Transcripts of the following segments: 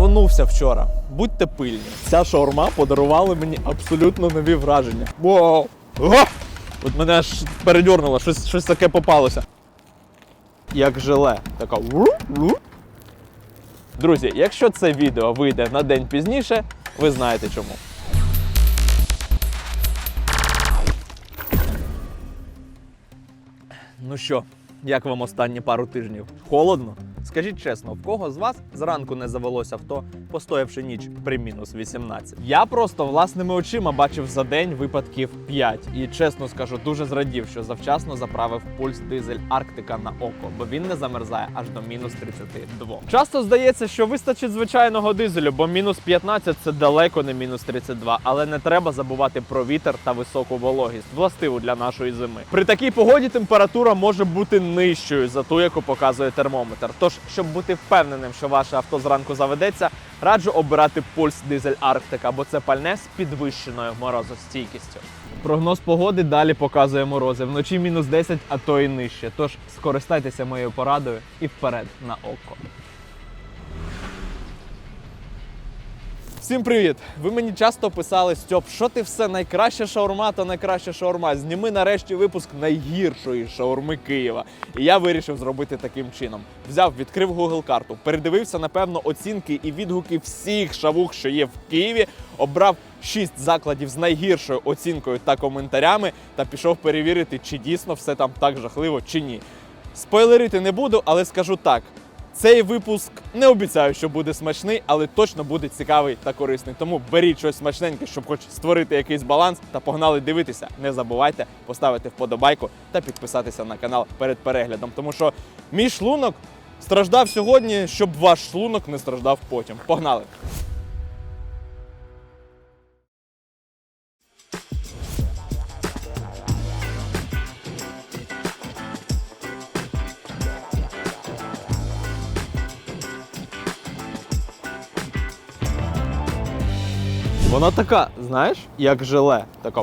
травнувся вчора. Будьте пильні. Ця шаурма подарувала мені абсолютно нові враження. Вау! От мене аж передьорнуло, щось, щось таке попалося. Як желе. Така. Друзі, якщо це відео вийде на день пізніше, ви знаєте чому. Ну що, як вам останні пару тижнів? Холодно? Скажіть чесно, в кого з вас зранку не завелося авто, постоявши ніч при мінус 18? Я просто власними очима бачив за день випадків 5. І чесно скажу, дуже зрадів, що завчасно заправив пульс дизель Арктика на око, бо він не замерзає аж до мінус 32. Часто здається, що вистачить звичайного дизелю, бо мінус 15 це далеко не мінус 32, але не треба забувати про вітер та високу вологість, властиву для нашої зими. При такій погоді температура може бути нижчою за ту, яку показує термометр. Тож, щоб бути впевненим, що ваше авто зранку заведеться, раджу обирати пульс дизель Арктика, бо це пальне з підвищеною морозостійкістю. Прогноз погоди далі показує морози. Вночі мінус 10, а то і нижче. Тож скористайтеся моєю порадою і вперед на око. Всім привіт! Ви мені часто писали, Стьоп, що ти все найкраща шаурма, то найкраща шаурма. Зніми нарешті випуск найгіршої шаурми Києва. І я вирішив зробити таким чином. Взяв, відкрив Google карту, передивився, напевно, оцінки і відгуки всіх шавух, що є в Києві, обрав 6 закладів з найгіршою оцінкою та коментарями та пішов перевірити, чи дійсно все там так жахливо, чи ні. Спойлерити не буду, але скажу так. Цей випуск не обіцяю, що буде смачний, але точно буде цікавий та корисний. Тому беріть щось смачненьке, щоб хоч створити якийсь баланс та погнали дивитися. Не забувайте поставити вподобайку та підписатися на канал перед переглядом. Тому що мій шлунок страждав сьогодні, щоб ваш шлунок не страждав потім. Погнали! Вона така, знаєш, як желе. Така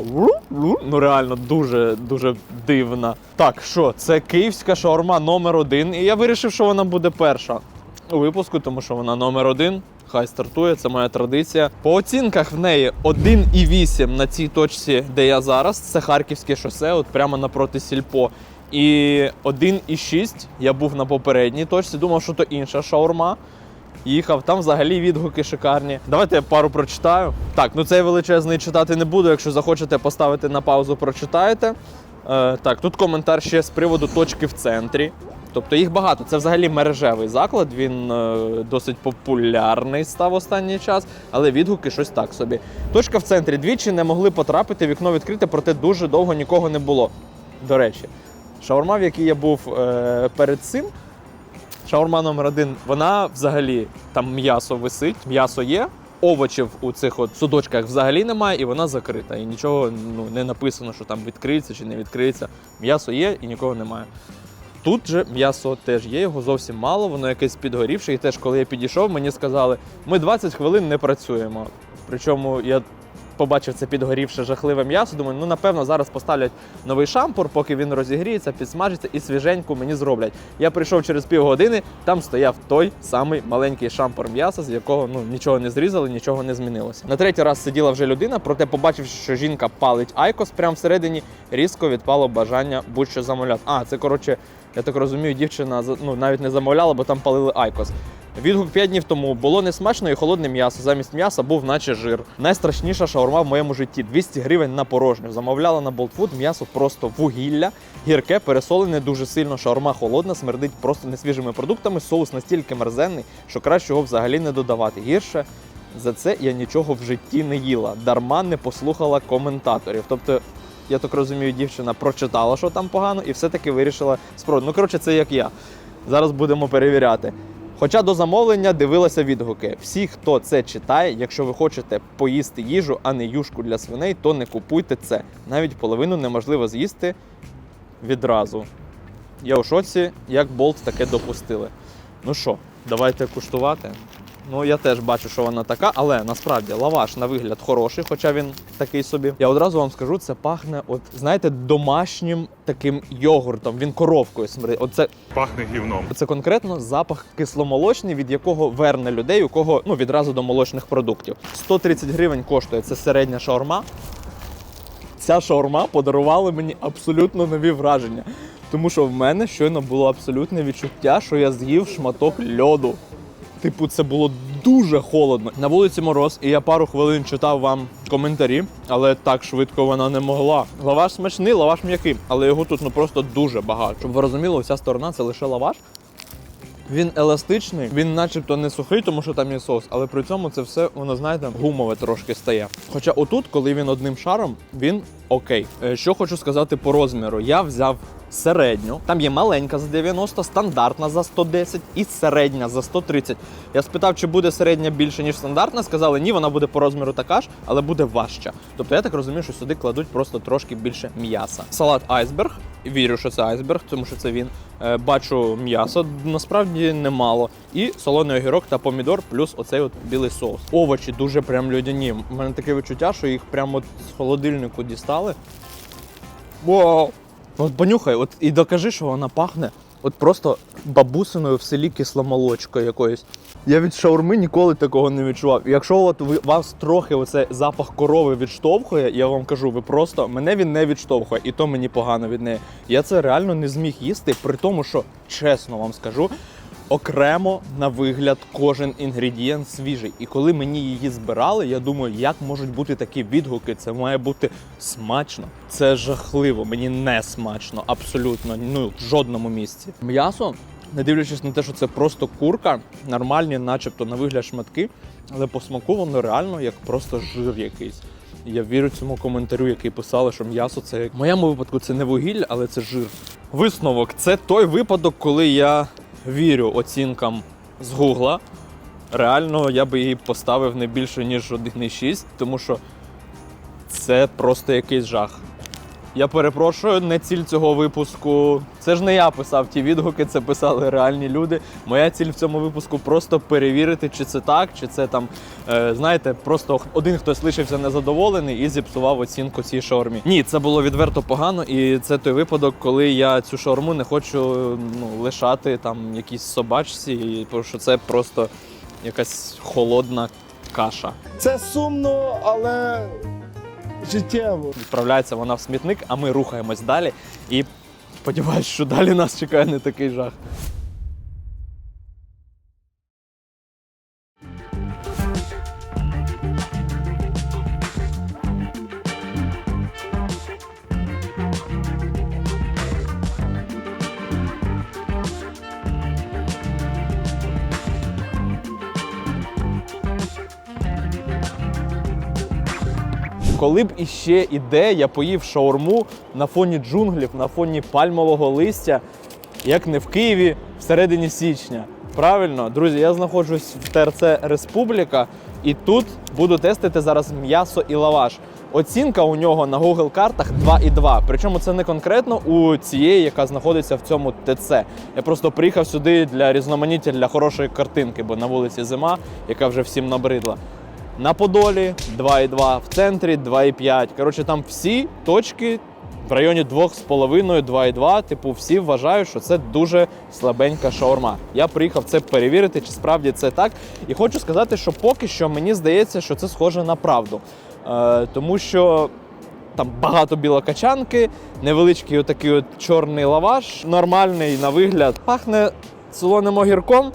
ну реально дуже дуже дивна. Так, що, це київська шаурма номер один. І я вирішив, що вона буде перша у випуску, тому що вона номер один. Хай стартує, це моя традиція. По оцінках в неї 1,8 на цій точці, де я зараз. Це Харківське шосе, от прямо напроти сільпо. І 1,6 я був на попередній точці, думав, що то інша шаурма їхав. Там взагалі відгуки шикарні. Давайте я пару прочитаю. Так, ну цей величезний читати не буду. Якщо захочете поставити на паузу, прочитаєте. Е, так, тут коментар ще з приводу точки в центрі. Тобто їх багато. Це взагалі мережевий заклад. Він е, досить популярний став останній час, але відгуки щось так собі. Точка в центрі двічі не могли потрапити, вікно відкрите, проте дуже довго нікого не було. До речі, шаурма, в якій я був е, перед цим, Шаурма номер один, вона взагалі там м'ясо висить, м'ясо є. Овочів у цих от судочках взагалі немає, і вона закрита. І нічого ну, не написано, що там відкриється чи не відкриється. М'ясо є і нікого немає. Тут же м'ясо теж є, його зовсім мало, воно якесь підгорівше. І теж, коли я підійшов, мені сказали, ми 20 хвилин не працюємо. Причому я побачив це підгорівше жахливе м'ясо. Думаю, ну напевно зараз поставлять новий шампур, поки він розігріється, підсмажиться і свіженьку мені зроблять. Я прийшов через півгодини, там стояв той самий маленький шампур м'яса, з якого ну нічого не зрізали, нічого не змінилося. На третій раз сиділа вже людина, проте побачивши, що жінка палить айкос прямо всередині, різко відпало бажання будь-що замовляти. А, це коротше. Я так розумію, дівчина ну, навіть не замовляла, бо там палили айкос. Відгук 5 днів тому було несмачно і холодне м'ясо. Замість м'яса був наче жир. Найстрашніша шаурма в моєму житті 200 гривень на порожню. Замовляла на болтфуд м'ясо просто вугілля, гірке, пересолене дуже сильно. Шаурма холодна, смердить просто несвіжими продуктами. Соус настільки мерзенний, що краще його взагалі не додавати. Гірше за це я нічого в житті не їла. Дарма не послухала коментаторів. Тобто. Я так розумію, дівчина прочитала, що там погано, і все-таки вирішила спробувати. Ну, коротше, це як я. Зараз будемо перевіряти. Хоча до замовлення дивилася відгуки. Всі, хто це читає, якщо ви хочете поїсти їжу, а не юшку для свиней, то не купуйте це. Навіть половину неможливо з'їсти відразу. Я у шоці, як болт таке допустили. Ну що, давайте куштувати. Ну я теж бачу, що вона така, але насправді лаваш на вигляд хороший, хоча він такий собі. Я одразу вам скажу, це пахне, от знаєте, домашнім таким йогуртом. Він коровкою смердить. Оце Пахне гівном. це конкретно запах кисломолочний, від якого верне людей, у кого ну відразу до молочних продуктів. 130 гривень коштує це середня шаурма. Ця шаурма подарувала мені абсолютно нові враження. Тому що в мене щойно було абсолютне відчуття, що я з'їв шматок льоду. Типу, це було дуже холодно. На вулиці мороз, і я пару хвилин читав вам коментарі, але так швидко вона не могла. Лаваш смачний, лаваш м'який, але його тут ну просто дуже багато. Щоб ви розуміли, вся сторона це лише лаваш. Він еластичний, він начебто не сухий, тому що там є соус, але при цьому це все, воно знаєте, гумове трошки стає. Хоча отут, коли він одним шаром, він окей. Е, Що хочу сказати по розміру, я взяв середню. Там є маленька за 90, стандартна за 110 і середня за 130. Я спитав, чи буде середня більше, ніж стандартна. Сказали, ні, вона буде по розміру така ж, але буде важча. Тобто я так розумію, що сюди кладуть просто трошки більше м'яса. Салат айсберг. Вірю, що це айсберг, тому що це він. Е, Бачу м'ясо, насправді немало. І солоний огірок та помідор, плюс оцей от білий соус. Овочі дуже прям людяні. У мене таке відчуття, що їх прямо от з холодильнику дістали. Вау! От понюхай, от і докажи, що вона пахне. От просто бабусиною в селі кисломолочкою якоюсь. Я від шаурми ніколи такого не відчував. Якщо от ви вас трохи оцей запах корови відштовхує, я вам кажу, ви просто мене він не відштовхує, і то мені погано від неї. Я це реально не зміг їсти, при тому, що чесно вам скажу. Окремо на вигляд кожен інгредієнт свіжий. І коли мені її збирали, я думаю, як можуть бути такі відгуки? Це має бути смачно. Це жахливо, мені не смачно, абсолютно. Ну в жодному місці. М'ясо, не дивлячись на те, що це просто курка, нормальні, начебто, на вигляд шматки, але по смаку воно реально як просто жир якийсь. Я вірю цьому коментарю, який писали, що м'ясо це в моєму випадку це не вугілля, але це жир. Висновок це той випадок, коли я вірю оцінкам з Гугла. Реально, я би її поставив не більше, ніж 1,6, тому що це просто якийсь жах. Я перепрошую, не ціль цього випуску. Це ж не я писав ті відгуки, це писали реальні люди. Моя ціль в цьому випуску просто перевірити, чи це так, чи це там, е, знаєте, просто один хтось лишився незадоволений і зіпсував оцінку цій шаурмі. Ні, це було відверто погано, і це той випадок, коли я цю шаурму не хочу ну, лишати там якійсь собачці, тому що це просто якась холодна каша. Це сумно, але життєво. Відправляється вона в смітник, а ми рухаємось далі. І сподіваюся, що далі нас чекає не такий жах. Коли б іще іде, я поїв шаурму на фоні джунглів, на фоні пальмового листя, як не в Києві всередині січня. Правильно, друзі, я знаходжусь в ТРЦ Республіка, і тут буду тестити зараз м'ясо і лаваш. Оцінка у нього на Google картах 2,2. Причому це не конкретно у цієї, яка знаходиться в цьому ТЦ. Я просто приїхав сюди для різноманіття, для хорошої картинки, бо на вулиці зима, яка вже всім набридла. На Подолі 2,2, в центрі 2,5. Коротше, там всі точки в районі 2,5, 2,2. Типу, всі вважають, що це дуже слабенька шаурма. Я приїхав це перевірити, чи справді це так. І хочу сказати, що поки що мені здається, що це схоже на правду. Е, тому що там багато білокачанки, невеличкий отакий от чорний лаваш, нормальний на вигляд. Пахне солоним огірком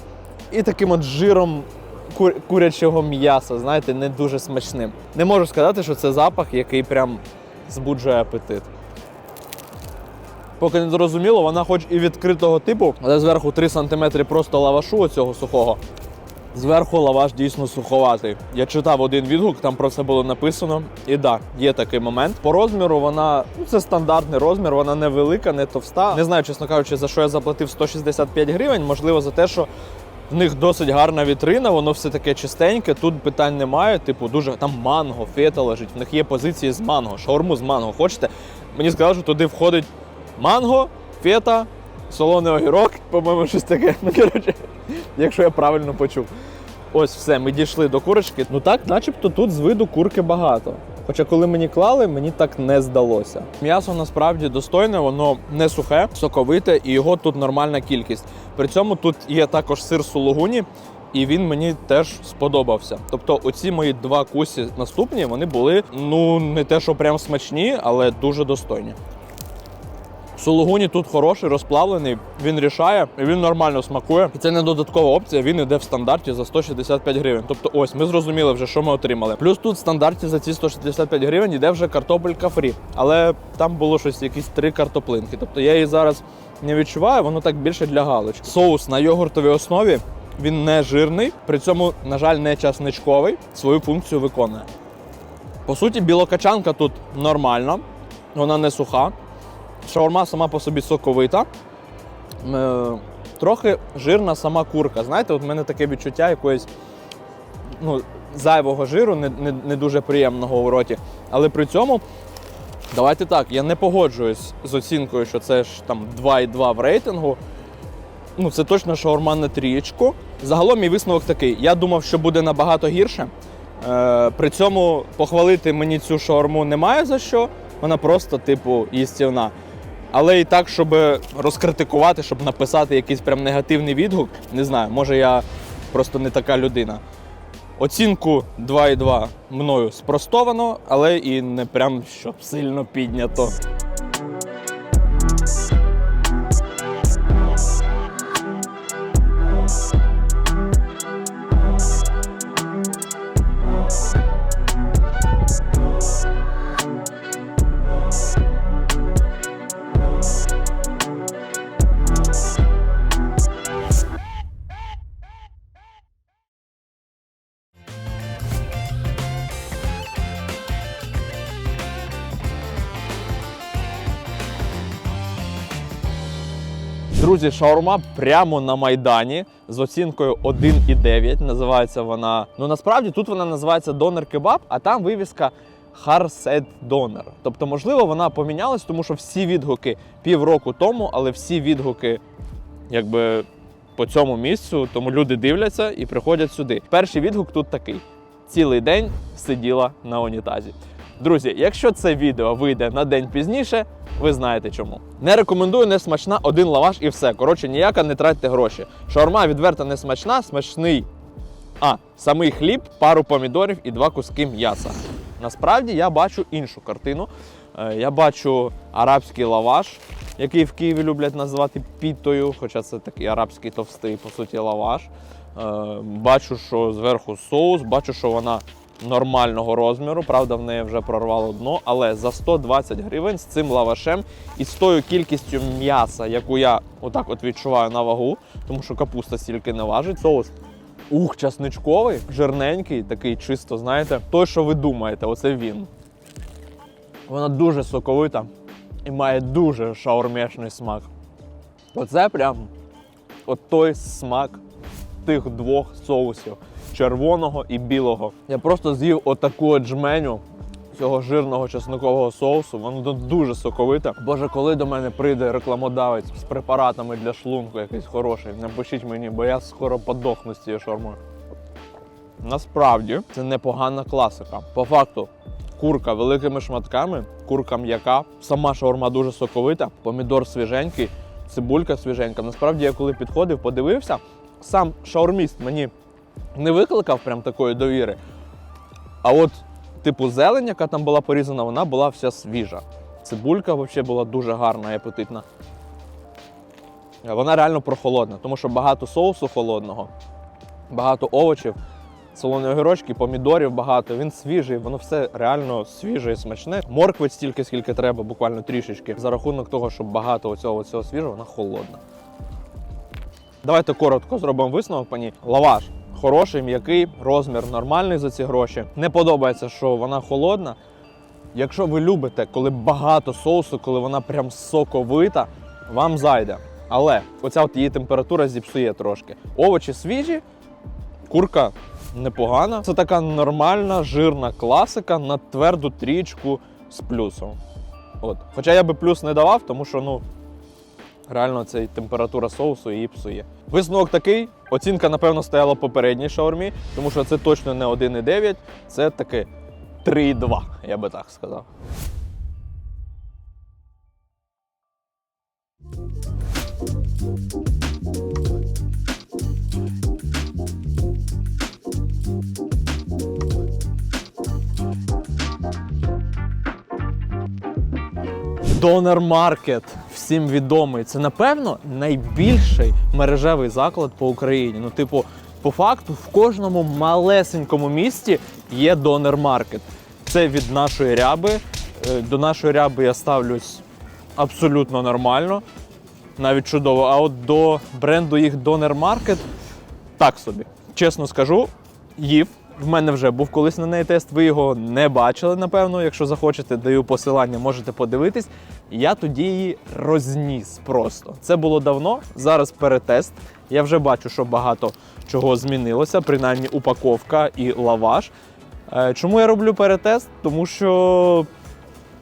і таким от жиром кур- курячого м'яса, знаєте, не дуже смачним. Не можу сказати, що це запах, який прям збуджує апетит. Поки не зрозуміло, вона хоч і відкритого типу, але зверху 3 см просто лавашу оцього сухого. Зверху лаваш дійсно суховатий. Я читав один відгук, там про це було написано. І да, є такий момент. По розміру вона ну, це стандартний розмір, вона не велика, не товста. Не знаю, чесно кажучи, за що я заплатив 165 гривень. Можливо, за те, що в них досить гарна вітрина, воно все таке чистеньке. Тут питань немає. Типу, дуже там манго, фета лежить. В них є позиції з манго, шаурму з манго. Хочете? Мені сказали, що туди входить манго, фета, солоний огірок, по-моєму, щось таке. Ну, коротше, якщо я правильно почув. Ось все, ми дійшли до курочки. Ну так, начебто тут з виду курки багато. Хоча коли мені клали, мені так не здалося. М'ясо насправді достойне, воно не сухе, соковите, і його тут нормальна кількість. При цьому тут є також сир сулугуні, і він мені теж сподобався. Тобто, оці мої два кусі наступні вони були ну не те, що прям смачні, але дуже достойні. Сулугуні тут хороший, розплавлений, він рішає, і він нормально смакує. І це не додаткова опція, він іде в стандарті за 165 гривень. Тобто, ось ми зрозуміли вже, що ми отримали. Плюс тут в стандарті за ці 165 гривень йде вже картопелька фрі. Але там було щось, якісь три картоплинки. Тобто я її зараз не відчуваю, воно так більше для галочки. Соус на йогуртовій основі. Він не жирний, при цьому, на жаль, не часничковий, свою функцію виконує. По суті, білокачанка тут нормальна, вона не суха. Шаурма сама по собі соковита. Е, Трохи жирна сама курка. Знаєте, от в мене таке відчуття якоїсь ну, зайвого жиру, не, не, не дуже приємного у роті. Але при цьому, давайте так, я не погоджуюсь з оцінкою, що це ж там 2,2 в рейтингу. Ну, це точно шаурма на трієчку. Загалом мій висновок такий: я думав, що буде набагато гірше. Е, при цьому похвалити мені цю шаурму немає за що. Вона просто, типу, їстівна. Але і так, щоб розкритикувати, щоб написати якийсь прям негативний відгук, не знаю, може я просто не така людина. Оцінку 2,2 мною спростовано, але і не прям щоб сильно піднято. Друзі, шаурма прямо на майдані з оцінкою 1,9. Називається вона. Ну насправді тут вона називається донер кебаб, а там вивіска Харсет Донер. Тобто, можливо, вона помінялась, тому що всі відгуки півроку тому, але всі відгуки, якби. По цьому місцю, тому люди дивляться і приходять сюди. Перший відгук тут такий: цілий день сиділа на унітазі. Друзі, якщо це відео вийде на день пізніше, ви знаєте чому. Не рекомендую не смачна один лаваш і все. Коротше, ніяка не тратьте гроші. Шаурма відверто не смачна, смачний. А, самий хліб, пару помідорів і два куски м'яса. Насправді я бачу іншу картину. Е, Я бачу арабський лаваш, який в Києві люблять називати пітою, хоча це такий арабський товстий, по суті, лаваш. Е, Бачу, що зверху соус, бачу, що вона нормального розміру. Правда, в неї вже прорвало дно, але за 120 гривень з цим лавашем і з тою кількістю м'яса, яку я отак от відчуваю на вагу, тому що капуста стільки не важить. Соус ух, часничковий, жирненький, такий чисто, знаєте, той, що ви думаєте, оце він. Вона дуже соковита і має дуже шаурмешний смак. Оце прям от той смак тих двох соусів червоного і білого. Я просто з'їв отаку от жменю цього жирного чесникового соусу. Воно дуже соковите. Боже, коли до мене прийде рекламодавець з препаратами для шлунку, якийсь хороший, напишіть мені, бо я скоро подохну з цією шаурмою. Насправді це непогана класика. По факту, курка великими шматками, курка м'яка, сама шаурма дуже соковита, помідор свіженький, цибулька свіженька. Насправді, я коли підходив, подивився, сам шаурміст мені не викликав прям такої довіри. А от, типу, зелень, яка там була порізана, вона була вся свіжа. Цибулька взагалі була дуже гарна і апетитна. Вона реально прохолодна, тому що багато соусу холодного, багато овочів, солоної огірочки, помідорів багато. Він свіжий, воно все реально свіже і смачне. Моркви стільки, скільки треба, буквально трішечки. За рахунок того, що багато оцього, цього свіжого, вона холодна. Давайте коротко зробимо висновок по ній. Лаваш хороший, м'який, розмір нормальний за ці гроші. Не подобається, що вона холодна. Якщо ви любите, коли багато соусу, коли вона прям соковита, вам зайде. Але оця от її температура зіпсує трошки. Овочі свіжі, курка непогана. Це така нормальна, жирна класика на тверду трічку з плюсом. От. Хоча я би плюс не давав, тому що ну, Реально, це температура соусу її псує. Висновок такий: оцінка, напевно, стояла попередній шаурмі, тому що це точно не 1,9, це таке 3,2, я би так сказав. Донер Маркет всім відомий. Це, напевно, найбільший мережевий заклад по Україні. Ну, типу, по факту, в кожному малесенькому місті є донер Маркет. Це від нашої ряби. Е, До нашої ряби я ставлюсь абсолютно нормально, навіть чудово. А от до бренду їх Донер Маркет так собі. Чесно скажу, їв. В мене вже був колись на неї тест. Ви його не бачили, напевно. Якщо захочете, даю посилання, можете подивитись. Я тоді її розніс просто. Це було давно. Зараз перетест. Я вже бачу, що багато чого змінилося, принаймні упаковка і лаваш. Е, Чому я роблю перетест? Тому що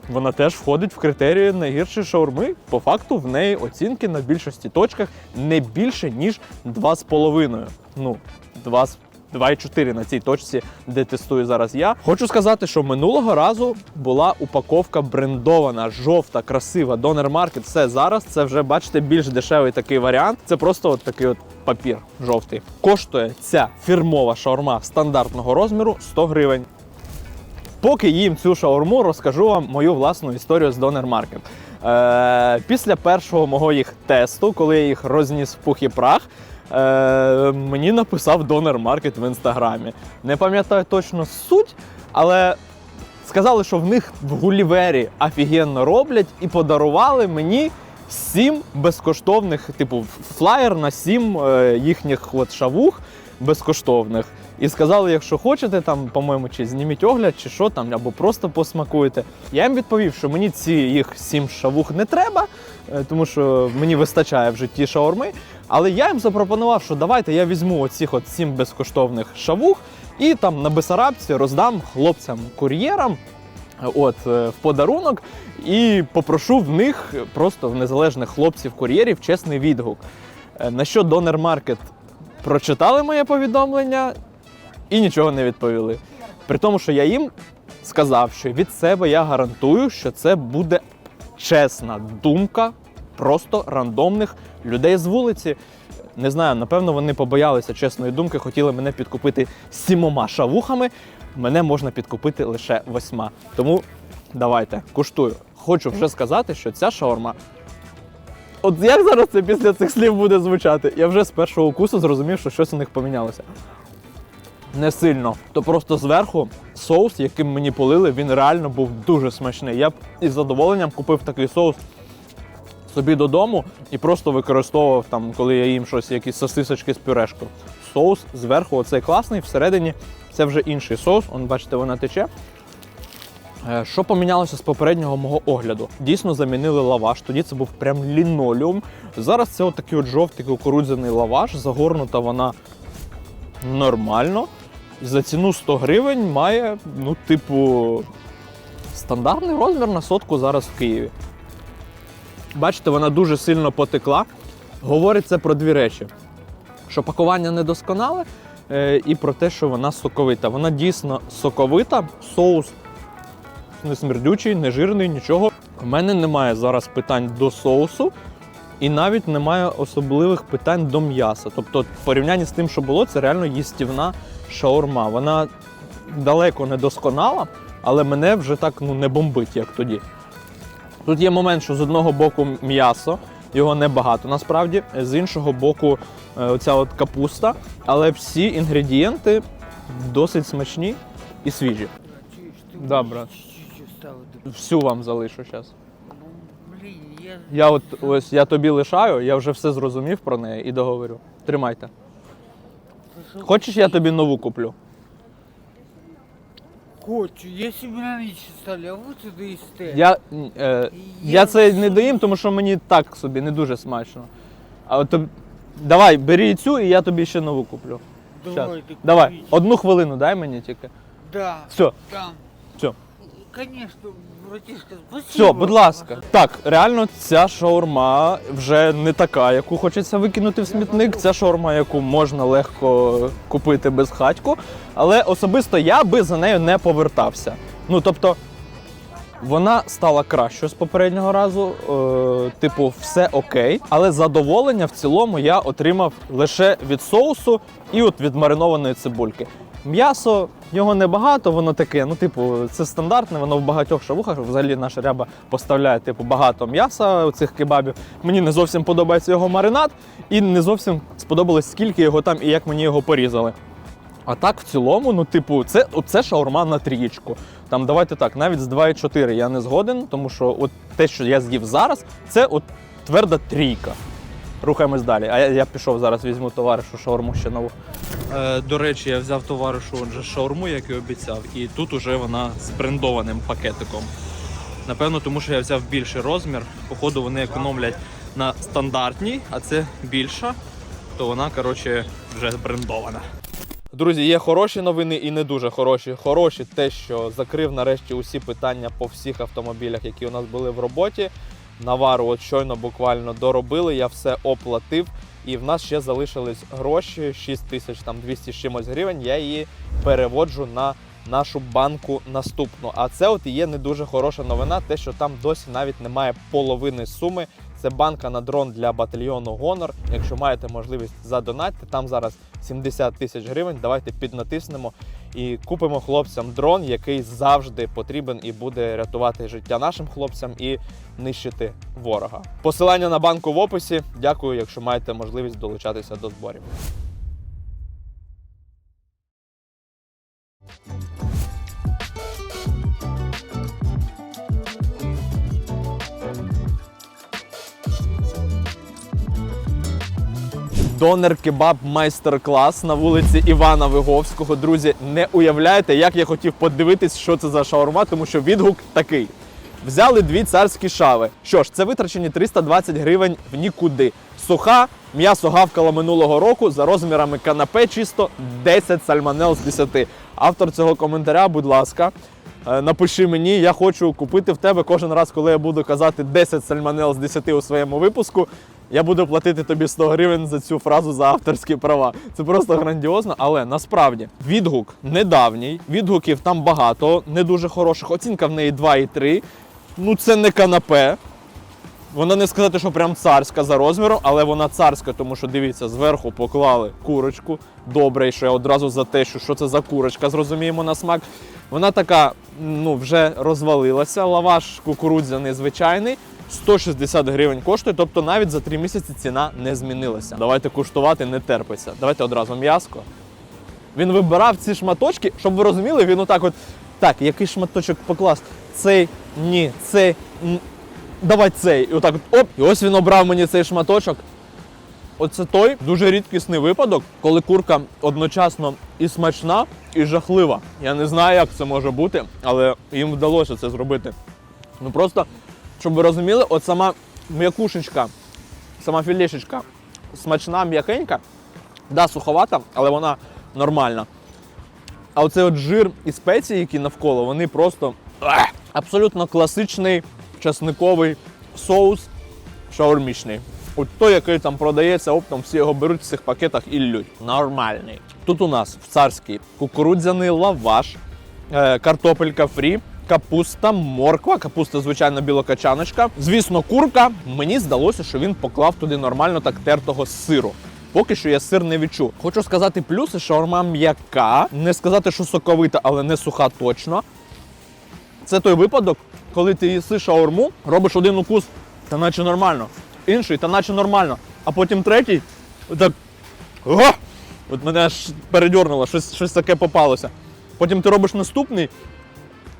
вона теж входить в критерії найгіршої шаурми. По факту в неї оцінки на більшості точках не більше, ніж 2,5. Ну, 2, 2,4 на цій точці, де тестую зараз я. Хочу сказати, що минулого разу була упаковка брендована, жовта, красива, Донер Маркет. Все зараз це вже бачите більш дешевий такий варіант. Це просто от такий от папір жовтий. Коштує ця фірмова шаурма стандартного розміру 100 гривень. Поки їм цю шаурму, розкажу вам мою власну історію з Донер Маркет. Е, після першого мого їх тесту, коли я їх розніс в пух і прах, е, мені написав Донер Маркет в інстаграмі. Не пам'ятаю точно суть, але сказали, що в них в Гулівері офігенно роблять і подарували мені сім безкоштовних, типу, флаєр на сім е, їхніх от шавух безкоштовних. І сказали, якщо хочете, там, по-моєму, чи зніміть огляд, чи що там, або просто посмакуєте. Я їм відповів, що мені ці їх сім шавух не треба, е, тому що мені вистачає в житті шаурми. Але я їм запропонував, що давайте я візьму оцих от сім безкоштовних шавух і там на Бесарабці роздам хлопцям-кур'єрам от е, в подарунок і попрошу в них просто в незалежних хлопців-кур'єрів чесний відгук. Е, На що Донер Маркет прочитали моє повідомлення і нічого не відповіли. При тому, що я їм сказав, що від себе я гарантую, що це буде чесна думка просто рандомних людей з вулиці. Не знаю, напевно, вони побоялися чесної думки, хотіли мене підкупити сімома шавухами. Мене можна підкупити лише восьма. Тому давайте, куштую. Хочу вже сказати, що ця шаурма. От як зараз це після цих слів буде звучати? Я вже з першого укусу зрозумів, що щось у них помінялося. Не сильно. То просто зверху соус, яким мені полили, він реально був дуже смачний. Я б із задоволенням купив такий соус собі додому і просто використовував там, коли я їм щось, якісь сосисочки з пюрешкою. Соус зверху, оцей класний, всередині це вже інший соус. Он, бачите, вона тече. Е, Що помінялося з попереднього мого огляду? Дійсно замінили лаваш. Тоді це був прям лінолеум. Зараз це отакий от жовтий кукурудзяний лаваш. Загорнута вона нормально. За ціну 100 гривень має, ну, типу, стандартний розмір на сотку зараз в Києві. Бачите, вона дуже сильно потекла. Говорить це про дві речі: що пакування недосконале, е, і про те, що вона соковита. Вона дійсно соковита, соус не смердючий, не жирний, нічого. У мене немає зараз питань до соусу, і навіть немає особливих питань до м'яса. Тобто, в порівнянні з тим, що було, це реально їстівна шаурма. Вона далеко не досконала, але мене вже так ну, не бомбить, як тоді. Тут є момент, що з одного боку м'ясо, його небагато насправді, з іншого боку, е, оця от капуста, але всі інгредієнти досить смачні і свіжі. Да. Всю вам залишу зараз. Я от ось я тобі лишаю, я вже все зрозумів про неї і договорю. Тримайте. Хочеш, я тобі нову куплю? Хочу, Якщо б на ніч ставлю, а ви сюди їсте. Я, е, я це не доїм, тому що мені так собі не дуже смачно. А от тоб- давай, бери цю і я тобі ще нову куплю. Щас. Давайте, Давай, купіть. одну хвилину дай мені тільки. Да, Все, там. все. Конечно, братишка, спасибо. Все, будь ласка. Так, реально, ця шаурма вже не така, яку хочеться викинути в смітник. Ця шаурма, яку можна легко купити без хатьку. Але особисто я би за нею не повертався. Ну тобто. Вона стала кращою з попереднього разу, е, типу, все окей, але задоволення в цілому я отримав лише від соусу і от від маринованої цибульки. М'ясо його небагато, воно таке, ну, типу, це стандартне, воно в багатьох шавухах. Взагалі наша ряба поставляє типу, багато м'яса у цих кебабів. Мені не зовсім подобається його маринад, і не зовсім сподобалось, скільки його там і як мені його порізали. А так, в цілому, ну, типу, це, це шаурма на трієчку. Там давайте так, навіть з 2,4 я не згоден, тому що от те, що я з'їв зараз, це от тверда трійка. Рухаємось далі. А я, я пішов зараз, візьму товаришу шаурму ще нову. Е, до речі, я взяв товаришу отже, шаурму, як і обіцяв, і тут уже вона з брендованим пакетиком. Напевно, тому що я взяв більший розмір. Походу, вони економлять на стандартній, а це більша, то вона, коротше, вже брендована. Друзі, є хороші новини і не дуже хороші. Хороші те, що закрив нарешті усі питання по всіх автомобілях, які у нас були в роботі. Навару от щойно буквально доробили, я все оплатив. І в нас ще залишились гроші 6 тисяч там 200 з чимось гривень. Я її переводжу на нашу банку наступну. А це от є не дуже хороша новина, те, що там досі навіть немає половини суми. Це банка на дрон для батальйону Гонор. Якщо маєте можливість задонатьте, там зараз 70 тисяч гривень. Давайте піднатиснемо і купимо хлопцям дрон, який завжди потрібен і буде рятувати життя нашим хлопцям і нищити ворога. Посилання на банку в описі. Дякую, якщо маєте можливість долучатися до зборів. Донер кебаб майстер-клас на вулиці Івана Виговського. Друзі, не уявляєте, як я хотів подивитись, що це за шаурма, тому що відгук такий. Взяли дві царські шави. Що ж, це витрачені 320 гривень в нікуди. Суха, м'ясо гавкало минулого року за розмірами канапе чисто 10 сальмонел з 10. Автор цього коментаря, будь ласка, е, напиши мені, я хочу купити в тебе кожен раз, коли я буду казати 10 сальмонел з 10 у своєму випуску. Я буду платити тобі 100 гривень за цю фразу за авторські права. Це просто грандіозно, але насправді відгук недавній, відгуків там багато, не дуже хороших. Оцінка в неї 2,3. Ну це не канапе. Вона не сказати, що прям царська за розміром, але вона царська, тому що дивіться, зверху поклали курочку. Добре, що я одразу за те, що, що це за курочка, зрозуміємо на смак. Вона така, ну, вже розвалилася. Лаваш кукурудзяний звичайний. 160 гривень коштує, тобто навіть за 3 місяці ціна не змінилася. Давайте куштувати, не терпиться. Давайте одразу м'яско. Він вибирав ці шматочки, щоб ви розуміли, він отак от. Так, який шматочок покласти? Цей, ні, цей. м, Давай цей. І отак от, оп. І ось він обрав мені цей шматочок. Оце той дуже рідкісний випадок, коли курка одночасно і смачна, і жахлива. Я не знаю, як це може бути, але їм вдалося це зробити. Ну просто, щоб ви розуміли, от сама м'якушечка, сама філешечка смачна, м'якенька, да, суховата, але вона нормальна. А оцей от жир і спеції, які навколо, вони просто ах, абсолютно класичний часниковий соус шаурмічний. От той, який там продається оптом, всі його беруть в цих пакетах і лють. Нормальний. Тут у нас в царській кукурудзяний лаваш, е, картопелька фрі, капуста, морква, капуста, звичайно, білокачаночка. Звісно, курка. Мені здалося, що він поклав туди нормально так тертого сиру. Поки що я сир не відчув. Хочу сказати плюси, шаурма м'яка. Не сказати, що соковита, але не суха точно. Це той випадок, коли ти їси шаурму, робиш один укус, та наче нормально, інший, та наче нормально, а потім третій, отак. Ого! От мене аж передьорнуло, щось, щось таке попалося. Потім ти робиш наступний,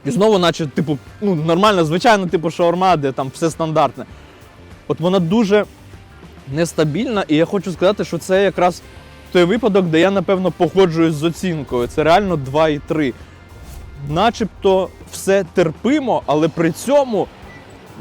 і знову, наче, типу, ну, нормально, звичайно, типу шаурма, де там все стандартне. От вона дуже нестабільна, і я хочу сказати, що це якраз той випадок, де я, напевно, погоджуюсь з оцінкою. Це реально 2,3 начебто все терпимо, але при цьому,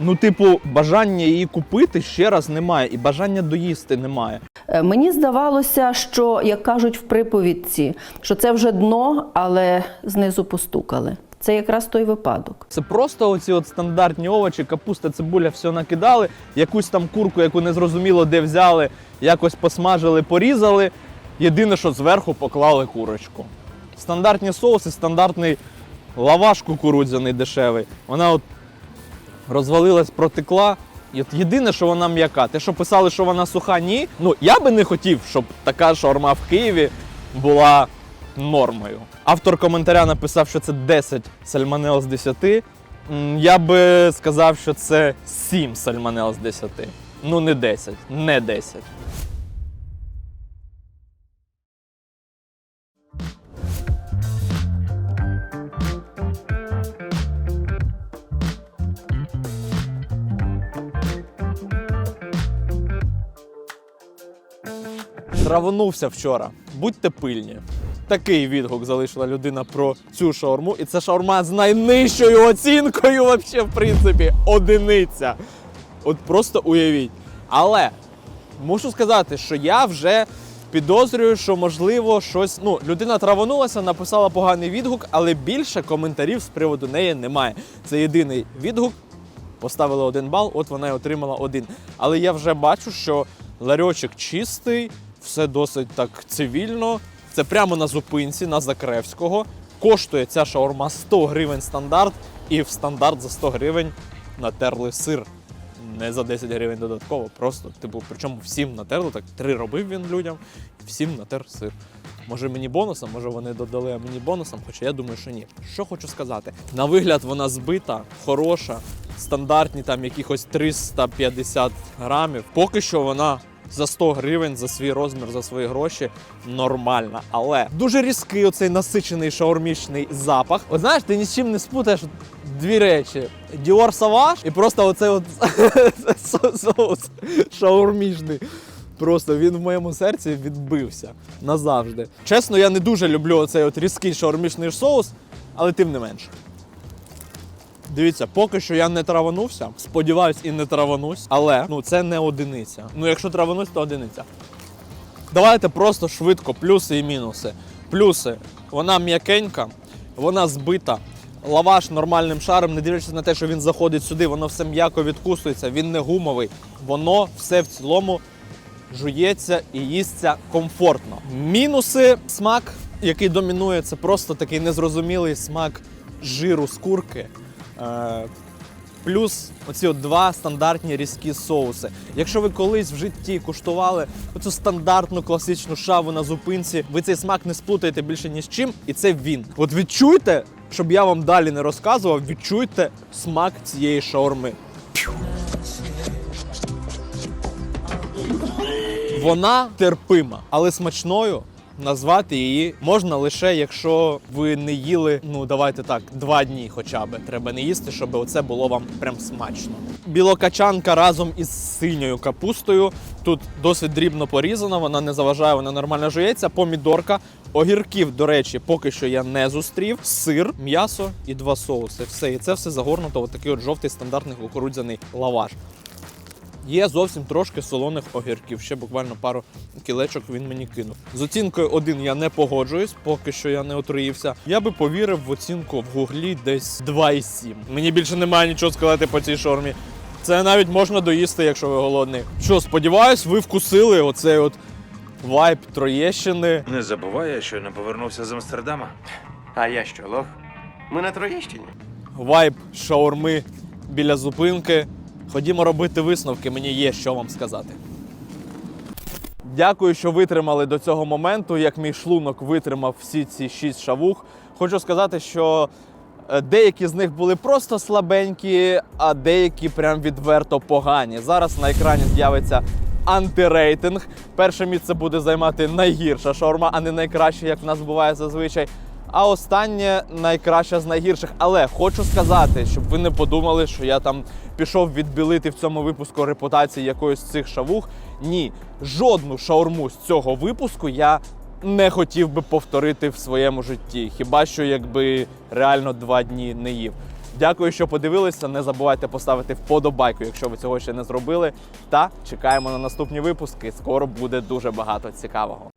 ну, типу, бажання її купити ще раз немає, і бажання доїсти немає. Е, Мені здавалося, що, як кажуть в приповідці, що це вже дно, але знизу постукали. Це якраз той випадок. Це просто оці от стандартні овочі, капуста, цибуля, все накидали, якусь там курку, яку не зрозуміло де взяли, якось посмажили, порізали. Єдине, що зверху поклали курочку. Стандартні соуси, стандартний лаваш кукурудзяний дешевий. Вона от розвалилась, протекла. І от єдине, що вона м'яка. Те, що писали, що вона суха, ні. Ну я би не хотів, щоб така шаурма в Києві була нормою. Автор коментаря написав, що це 10 сальмонел з 10. Я би сказав, що це 7 сальмонел з 10. Ну, не 10, не 10. Травонувся вчора. Будьте пильні. Такий відгук залишила людина про цю шаурму. І це шаурма з найнижчою оцінкою, вообще, в принципі, одиниця. От просто уявіть. Але мушу сказати, що я вже підозрюю, що можливо щось. Ну, людина травонулася, написала поганий відгук, але більше коментарів з приводу неї немає. Це єдиний відгук. Поставили один бал, от вона і отримала один. Але я вже бачу, що ларьочок чистий, все досить так цивільно. Це прямо на зупинці, на Закревського. Коштує ця шаурма 100 гривень стандарт, і в стандарт за 100 гривень натерли сир. Не за 10 гривень додатково, просто, типу, причому всім натерли, так три робив він людям, і всім натер сир. Може мені бонусом, може вони додали мені бонусом, хоча я думаю, що ні. Що хочу сказати? На вигляд вона збита, хороша, стандартні там якихось 350 грамів. Поки що вона за 100 гривень за свій розмір, за свої гроші нормальна. Але дуже різкий оцей насичений шаурмічний запах. От знаєш, ти ні з чим не спутаєш дві речі: Dior Savage і просто оцей от соус шаурмічний. Просто він в моєму серці відбився назавжди. Чесно, я не дуже люблю оцей от різкий шаурмічний соус, але тим не менше. Дивіться, поки що я не траванувся. Сподіваюсь, і не траванусь, але ну це не одиниця. Ну, якщо траванусь, то одиниця. Давайте просто швидко плюси і мінуси. Плюси. Вона м'якенька, вона збита. Лаваш нормальним шаром, не дивлячись на те, що він заходить сюди, воно все м'яко відкусується, він не гумовий. Воно все в цілому жується і їсться комфортно. Мінуси смак, який домінує, це просто такий незрозумілий смак жиру з курки. Е, Плюс оці от два стандартні різкі соуси. Якщо ви колись в житті куштували оцю стандартну класичну шаву на зупинці, ви цей смак не сплутаєте більше ні з чим, і це він. От відчуйте, щоб я вам далі не розказував, відчуйте смак цієї шаурми. Вона терпима, але смачною назвати її можна лише якщо ви не їли, ну давайте так, два дні хоча б. Треба не їсти, щоб оце було вам прям смачно. Білокачанка разом із синьою капустою. Тут досить дрібно порізана, вона не заважає, вона нормально жується. Помідорка, огірків, до речі, поки що я не зустрів. Сир, м'ясо і два соуси. Все, і це все загорнуто в такий от жовтий стандартний кукурудзяний лаваш. Є зовсім трошки солоних огірків. Ще буквально пару кілечок він мені кинув. З оцінкою 1 я не погоджуюсь, поки що я не отруївся. Я би повірив в оцінку в гуглі десь 2,7. Мені більше немає нічого сказати по цій шормі. Це навіть можна доїсти, якщо ви голодний. Що, сподіваюсь, ви вкусили оцей от вайб Троєщини. Не забувай, я щойно повернувся з Амстердама. А я що, лох? Ми на Троєщині. вайб шаурми біля зупинки. Ходімо робити висновки, мені є що вам сказати. Дякую, що витримали до цього моменту, як мій шлунок витримав всі ці шість шавух. Хочу сказати, що е, деякі з них були просто слабенькі, а деякі прям відверто погані. Зараз на екрані з'явиться антирейтинг. Перше місце буде займати найгірша шаурма, а не найкраща, як в нас буває зазвичай. А останнє найкраща з найгірших. Але хочу сказати, щоб ви не подумали, що я там пішов відбілити в цьому випуску репутації якоїсь з цих шавух. Ні, жодну шаурму з цього випуску я не хотів би повторити в своєму житті. Хіба що якби реально два дні не їв. Дякую, що подивилися. Не забувайте поставити вподобайку, якщо ви цього ще не зробили. Та чекаємо на наступні випуски. Скоро буде дуже багато цікавого.